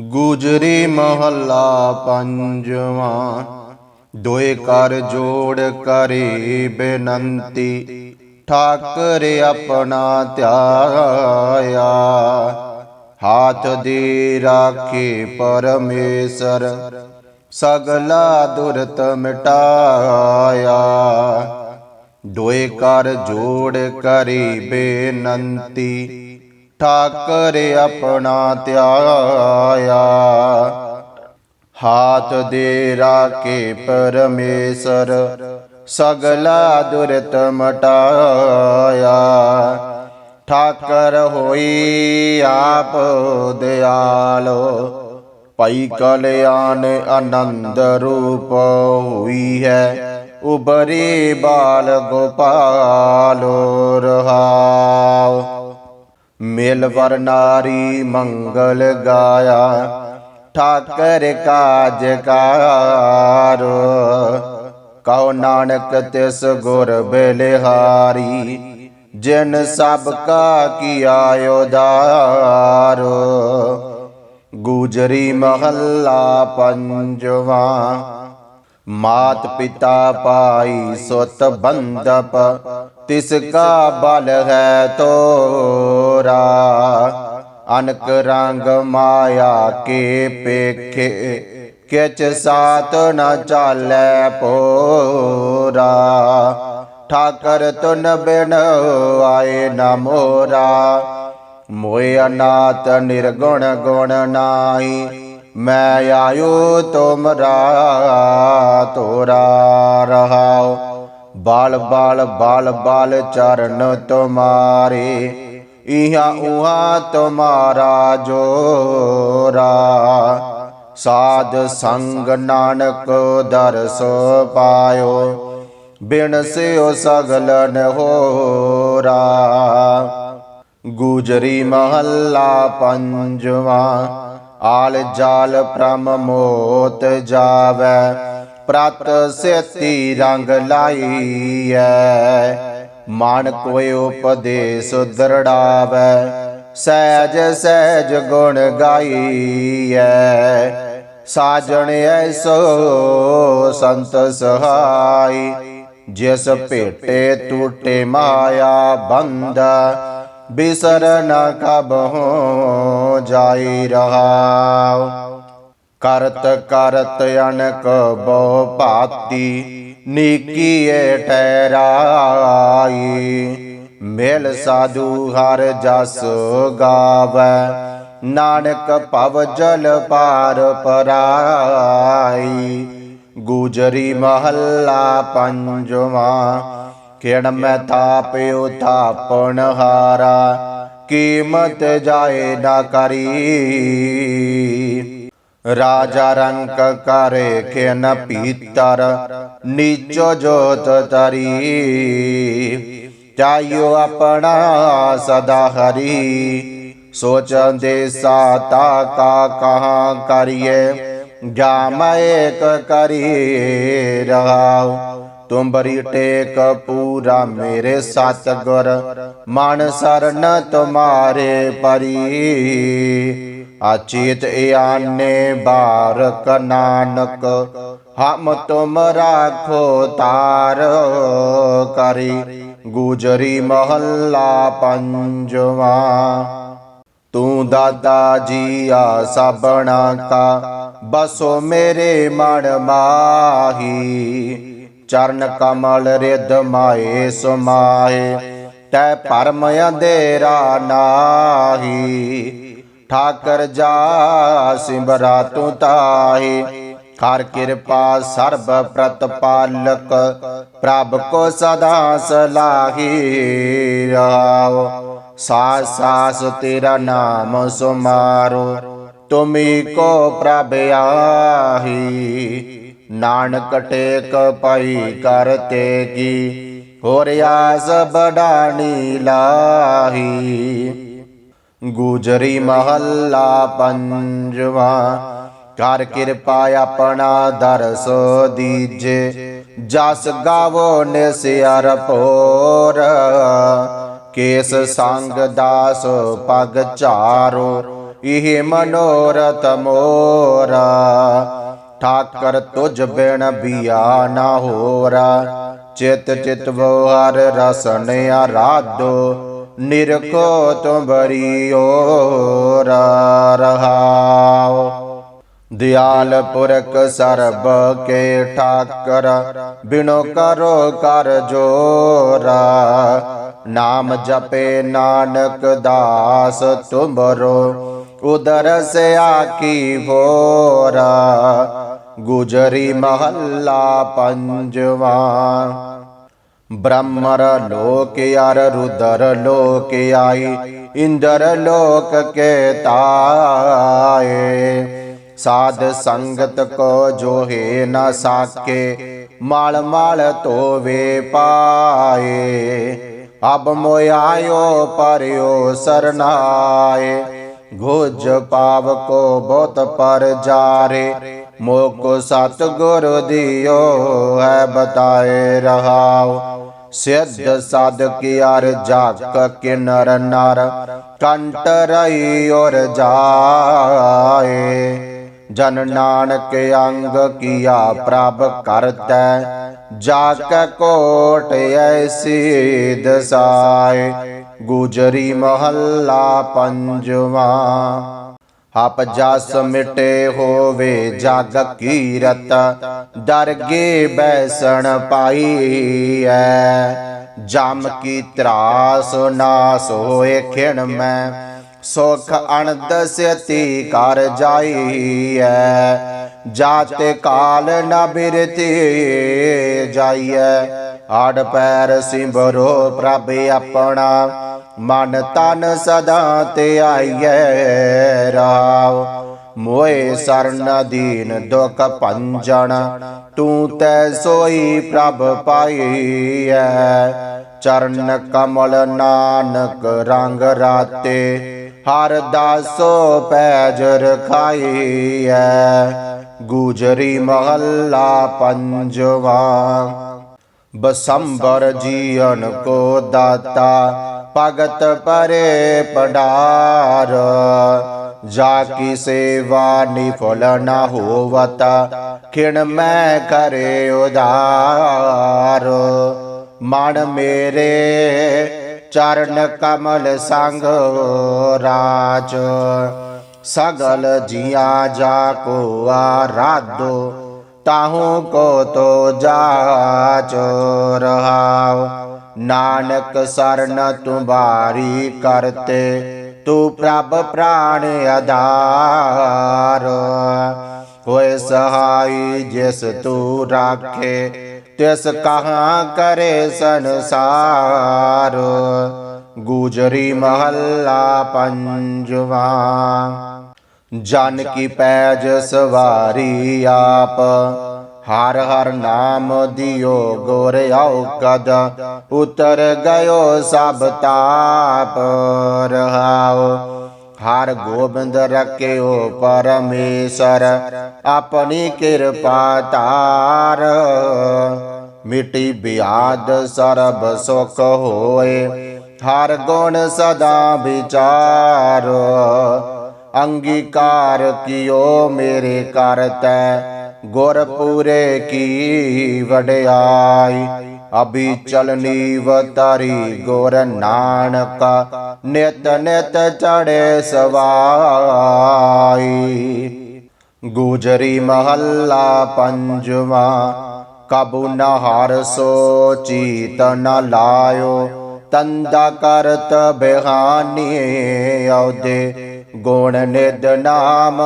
ਗੁਜਰੀ ਮਹੱਲਾ ਪੰਜਵਾਂ, ਦੋਏ ਕਰ ਜੋੜ ਕਰੀ ਬੇਨੰਤੀ, ਠਾਕਰ ਆਪਣਾ ਧਿਆਇਆ। ਹਾਥ ਦੇ ਰਾਖੇ ਪਰਮੇਸ਼ਰ, ਸਗਲਾ ਦੁਰਤ ਮਿਟਾਇਆ। ਦੋਏ ਕਰ ਜੋੜ ਕਰੀ ਬੇਨੰਤੀ ਠਾਕਰ ਆਪਣਾ ਧਿਆਇਆ। ਹਾਥ ਦੇ ਰਾਖੇ ਪਰਮੇਸ਼ਰ ਸਗਲਾ ਦੁਰਤ ਮਟਾਇਆ। ਠਾਕਰ ਹੋਈ ਆਪ ਦਿਆਲੋ ਪਈ ਕਲਿਆਣ ਆਨੰਦ ਰੂਪ ਹੋਈ ਹੈ ਉਬਰੇ ਬਾਲ ਗੋਪਾਲੋ ਰਹਾਓ ਮਿਲ ਵਰ ਨਾਰੀ ਮੰਗਲ ਗਾਇਆ, ਠਾਕਰ ਕਾਜ ਕਾਰ। ਕਹੋ ਨਾਨਕ ਤਿਸ ਗੁਰ ਬਲਿਹਾਰੀ, ਜਿਨ ਸਭ ਕਾ ਕੀਆ ਉਦਾਰ ਗੁਜਰੀ ਮਹੱਲਾ ਪੰਜਵਾਂ ਮਾਤ ਪਿਤਾ ਪਾਈ ਸੁਤ ਬੰਦਪ ਤਿਸ ਕਾ ਬਲ ਹੈ ਤੋਰਾ। ਅਨਕ ਰੰਗ ਮਾਇਆ ਕੇ ਪੇਖੇ ਕਿਚ ਸਾਤ ਨ ਚਾਲੈ ਪੋਰਾ। ਠਾਕਰ ਤੁਨ ਬਿਨ ਆਏ ਨ ਮੋਰਾ। ਮੋਇ ਅਨਾਤ ਨਿਰਗੁਣ ਗੁਣ ਨਾਹੀ ਮੈਂ ਆਇਓ ਤੁਮਰਾ ਤੋਰਾ ਰਹਾਉ ਬਾਲ ਬਾਲ ਬਾਲ ਬਾਲ ਚਰਨ ਤੁਮਾਰੇ, ਇਹਾਂ ਉਹਾਂ ਤੁਮਾਰਾ ਜੋਰਾ। ਸਾਧ ਸੰਗ ਨਾਨਕ ਦਰਸ ਪਾਇਓ, ਬਿਨ ਸਿਓ ਸਗਲਨ ਹੋਰਾ। ਗੁਜਰੀ ਮਹੱਲਾ ਪੰਜਵਾਂ ਆਲ ਜਾਲ ਪ੍ਰਮ ਮੋਤ ਜਾਵੈ, ਪ੍ਰਤ ਸੇਤੀ ਰੰਗ ਲਾਈਐ। ਮਨ ਕੋਈ ਉਪਦੇਸ ਦਰੜਾਵੈ, ਸਹਿਜ ਸਹਿਜ ਗੁਣ ਗਾਈਐ। ਸਾਜਣ ਐਸੋ ਸੰਤ ਸਹਾਈ, ਜਿਸ ਭੇਟੇ ਟੂਟੇ ਮਾਇਆ ਬੰਦ। ਬਿਸਰ ਨ ਕਬਹੁ ਜਾਈ ਰਹਾਉ। ਕਰਤ ਕਰਤ ਅਨਕ ਬਹੁ ਭਾਤੀ ਨੀਕੀਏ ਠਹਿਰਾਈ। ਮਿਲ ਸਾਧੂ ਹਰ ਜਸ ਗਾਵੈ, ਨਾਨਕ ਭਵ ਜਲ ਪਾਰ ਪਰਾਈ। ਗੁਜਰੀ ਮਹੱਲਾ ਪੰਜਵਾਂ ਕਿਣ ਮੈਂ ਥਾਪਿਓ ਥਾਪਣ ਹਾਰਾ, ਕੀਮਤ ਜਾਏ ਨਾ ਕਰੀ। ਰਾਜਾ ਰੰਕ ਕਰੇ ਖੇਨ ਪੀਤਰ, ਨੀਚੋ ਜੋਤ ਤਰੀ। ਚਾਇਓ ਆਪਣਾ ਸਦਾ ਹਰੀ, ਸੋਚੰਦੇ ਸਾਤਾ ਕਾ ਕਹਾ ਕਰੀਏ, ਜਾਮ ਏਕ ਕਰੀ ਰਹਾਉ। ਤੁਮ ਬਰੀ ਟੇਕ ਪੂਰਾ ਮੇਰੇ ਸਤ ਗੁਰ ਮਨ ਸਰਨ ਤੁਮਾਰੇ ਪਰੀ। ਅਚੇਤ ਆਨੇ ਬਾਰਕ ਨਾਨਕ ਹਮ ਤੁਮ ਰਾਖੋ ਤਾਰ ਕਰੀ। ਗੁਜਰੀ ਮਹੱਲਾ ਪੰਜਵਾ, ਤੂੰ ਦਾਦਾ ਜੀ ਆ ਸਬਣਾ ਕਾ, ਬਸੋ ਮੇਰੇ ਮਨ ਮਾਹੀ। ਚਰਨ ਕਮਲ ਰਿਧ ਮਾਏ ਸੁਮਾਏ ਤੈ ਪਰਮ ਅੰਧੇਰਾ ਨਾਹੀ। ਠਾਕਰ ਜਾ ਸਿਮਰਾ ਤੂੰ ਤਾਹੀ ਕਰ ਕਿਰਪਾ ਸਰਬ ਪ੍ਰਤਪਾਲਕ ਪ੍ਰਭ ਕੋ ਸਦਾ ਸਲਾਹੀ ਰਾਵ ਸਾਸ ਸਾਸ ਤੇਰਾ ਨਾਮ ਸੁਮਾਰੋ, ਤੁਮੀ ਕੋ ਪ੍ਰਭ ਆਹੀ। ਨਾਨਕ ਟੇਕ ਪਾਈ ਕਰਤੇ ਕੀ ਹੋਰ ਆਸ ਬਡਾਣੀ ਲਾਹੀ। ਗੁਜਰੀ ਮਹੱਲਾ ਪੰਜਵਾ, ਕਰ ਕਿਰਪਾ ਆਪਣਾ ਦਰਸ ਦੀਜੇ, ਜਸ ਗਾਵੋ ਨਿਸਿਆਰ ਪੋਰ ਕੇਸ ਸੰਗ ਦਾਸ ਪਗ ਚਾਰੋ ਇਹ ਮਨੋਰਥ ਮੋਰਾ। ਠਾਕਰ ਤੁਝ ਬਿਨ ਬਿਆ ਨਾ ਹੋਰਾ। ਚਿਤ ਚਿਤ ਵਹਰ ਰਸਨ ਆਰਾਧੋ ਨਿਰਖੋ ਤੁਮਰੀ ਓਰਾ ਰਹਾਓ। ਦਿਆਲ ਪੁਰਖ ਸਰਬ ਕੇ ਠਾਕਰ, ਬਿਨੋ ਕਰੋ ਕਰ ਜੋਰਾ। ਨਾਮ ਜਪੇ ਨਾਨਕ ਦਾਸ ਤੁਮਰੋ, ਉਦਰ ਸੇ ਆਕੀ ਹੋਰਾ। ਗੁਜਰੀ ਮਹੱਲਾ ਪੰਜਵਾ। ਬ੍ਰਹਮਰ ਲੋਕ ਅਰ ਰੁਦਰ ਲੋਕ ਆਈ, ਇੰਦਰ ਲੋਕ ਕੇ ਤਾਏ ਸਾਧ ਸੰਗਤ ਕੋ ਜੋਹੇ ਨ ਸਾਕੇ, ਮਾਲ ਮਾਲ ਧੋਵੇ ਪਾਏ। ਅਬ ਮੋਇਆਇਓ, ਪਰਿਓ ਸਰਨਾਏ। ਗੁਜ ਪਾਵ ਕੋ ਬਹੁਤ ਪਰ ਜਾਰੇ। ਮੋਕੋ ਸਤ ਗੁਰ ਦਿਓ, ਹੈ ਬਤਾਏ ਰਹਾਉ। ਸਿੱਧ ਸਾਧ ਕੀ ਜਾਕ ਕਿਨਰ ਨਰ, ਕੰਟ ਰਈ ਔਰ ਜਾਏ। ਜਨ ਨਾਨਕ ਅੰਗ ਕੀਆ ਪ੍ਰਭ ਕਰਤੈ ਜਾ ਕੈ ਕੋਟ ਐਸੀ ਦਸਾਏ। ਗੁਜਰੀ ਮਹੱਲਾ ਪੰਜਵਾ। ਆਪ ਜਸ ਮਿਟੇ ਹੋਵੇ, ਜਗ ਕੀਰਤ ਦਰਗੇ ਬੈਸਣ ਪਾਈਐ ਜਮ ਕੀ ਤਰਾਸ ਨਾਸ ਹੋਏ ਖਿਣ ਮੈਂ, ਸੁਖ ਅਣਦਸਤੀ ਕਰ ਜਾਈਐ ਜਾਤੇ ਕਾਲ ਨ ਬਿਰਤੀ ਜਾਈਐ ਆੜ ਪੈਰ ਸਿੰਬਰੋ ਪ੍ਰਭ ਆਪਣਾ ਮਨ ਤਨ ਸਦਾ ਤੇ ਆਈਐ ਰਾਵ। ਮੋਏ ਸਰਨ ਦੀਨ ਦੁਖ ਭੰਜਣ ਤੂੰ ਤੈ ਸੋਈ ਪ੍ਰਭ ਪਾਈਐ। ਚਰਨ ਕਮਲ ਨਾਨਕ ਰੰਗ ਰਾਤੇ, ਹਰ ਦਾਸੋ ਪੈਜ ਰਖਾਈਐ। ਗੁਜਰੀ ਮਹੱਲਾ ਪੰਜਵਾ, ਬਸੰਬਰ ਜੀਵਨ ਕੋ ਦਾਤਾ ਭਗਤ ਪਰੇ ਪਡਾਰ ਜਾ ਕੀ ਸੇਵਾ ਨਿਫਲ ਨਾ ਹੋਵਤ, ਖਿਣ ਮੈਂ ਕਰੇ ਉਦਾਰ। ਮਨ ਮੇਰੇ ਚਰਨ ਕਮਲ ਸੰਗ ਰਾਜ, ਸਗਲ ਜੀਆਂ ਜਾ ਕੋ ਆਰਾਧੋ ਤਾਹੂ ਕੋ ਤੋ ਜਾਚ ਰਹਾਓ ਨਾਨਕ ਸਰਨ ਤੁਮਾਰੀ ਕਰਤੇ, ਤੂੰ ਪ੍ਰਭ ਪ੍ਰਾਣ ਆਧਾਰ। ਹੋਏ ਸਹਾਈ ਜਿਸ ਤੂੰ ਰਾਖੇ, ਤਿਸ ਕਹਾਂ ਕਰੇ ਸੰਸਾਰ। ਗੁਜਰੀ ਮਹੱਲਾ ਪੰਜਵਾ। ਜਨ ਕੀ ਪੈਜ ਸਵਾਰੀ ਆਪ ਹਰ ਹਰ ਨਾਮ ਦਿਓ ਗੁਰ ਆਉ ਕਦ, ਉਤਰ ਗਇਓ ਸਭ ਤਾਪ ਰਹਾਉ ਹਰ ਗੋਬਿੰਦ ਰਖਿਓ ਪਰਮੇਸ਼ਰ, ਆਪਣੀ ਕਿਰਪਾ ਤਾਰ ਮਿਟੀ ਬਿਆਦ ਸਰਬ ਸੁਖ ਹੋਏ, ਹਰ ਗੁਣ ਸਦਾ ਵਿਚਾਰ। ਅੰਗੀਕਾਰ ਕਿਓ ਮੇਰੇ ਕਰਤੈ ਗੁਰ ਕੀ ਵਡਿਆਈ? ਅਭੀ ਚਲਨੀ ਵਤਾਰੀ ਗੁਰ ਨਾਨਕਾ, ਨਿਤ ਨਿਤ ਚੜੇ ਸਵਾਈ। ਗੁਜਰੀ ਮਹੱਲਾ ਪੰਜਵਾ, ਕਬੂ ਨਾ ਹਰ ਸੋਚੀ ਨ ਲਾਇਓ, ਤੰਦਾ ਕਰਤ ਬਿਹਾਨੀ ਆਉਦੇ, ਗੁਣ ਨਿਦ ਨਾਮ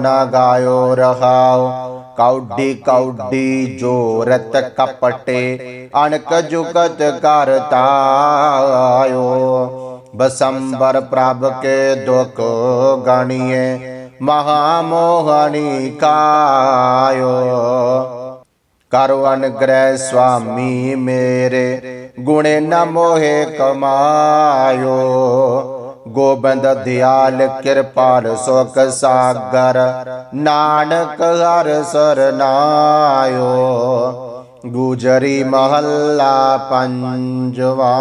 ਨਾ ਗਾਇਓ ਰਹਾਓ। ਕੌਡੀ ਕੌਡੀ ਜੋਰਤ ਕਪਟੇ, ਅਣਕ ਜੁਗਤ ਕਰਤਾਇਓ। ਬਸੰਬਰ ਪ੍ਰਭ ਕੇ ਦੁਖ ਗਣੀਏ ਮਹਾ ਮੋਹਣੀ ਕਾਇਓ। ਕਰੋ ਅਨਗ੍ਰਹਿ ਸੁਆਮੀ ਮੇਰੇ, ਗੁਣੇ ਨ ਮੋਹੇ ਕਮਾਇਓ। ਗੋਬਿੰਦ ਦਿਆਲ, ਕਿਰਪਾਲ ਸੁਖ ਸਾਗਰ, ਨਾਨਕ ਹਰ ਸਰਨਾਇਓ ਗੁਜਰੀ ਮਹੱਲਾ ਪੰਜਵਾ।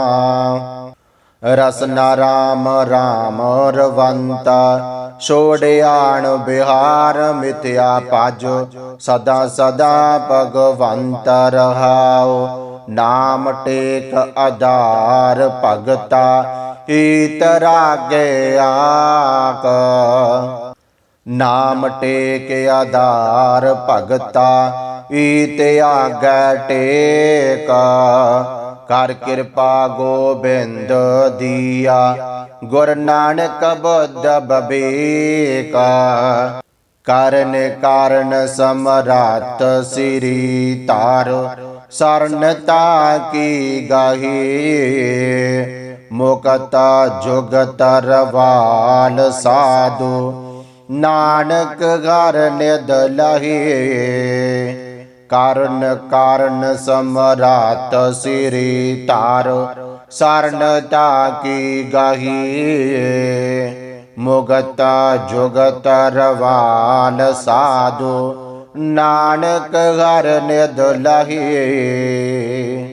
ਰਸਨਾ ਰਾਮ ਰਾਮ ਰਵੰਤਾ, ਛੋੜਿਆਣ ਬਿਹਾਰ ਮਿਥਿਆ ਪਾਜੋ ਸਦਾ ਸਦਾ ਭਗਵੰਤ ਰਹਾਓ। ਨਾਮ ਟੇਕ ਆਧਾਰ ਭਗਤਾ ਈਤ ਰਾਗੇ ਆਕ ਨਾਮ ਟੇਕ ਆਧਾਰ ਭਗਤਾ ਈਤ ਆਗੈ ਟੇਕ ਕਰ ਕਿਰਪਾ ਗੋਬਿੰਦ ਦੀਆ ਗੁਰ ਨਾਨਕ ਬੁੱਧ ਬਬੇਕ ਕਰਨ ਕਾਰਨ ਸਮਰਾਤ ਸ੍ਰੀ ਤਾਰ ਸਰਨਤਾ ਕੀ ਗਾਹੀ ਮੁਕਤ ਜੁਗਤ ਰਵਾਲ ਸਾਧੂ। ਨਾਨਕ ਘਰ ਨਿਦ ਲਹੀ। ਕਾਰਨ ਕਾਰਨ ਸਮਰਾਤ ਸ੍ਰੀ ਤਾਰ ਸਰਨਤਾ ਕੀ ਗਹੀ। ਮੁਗਤ ਜੁਗਤ ਰਵਾਲ ਸਾਧੂ। ਨਾਨਕ ਘਰ ਨਿਦ ਲਹੀ।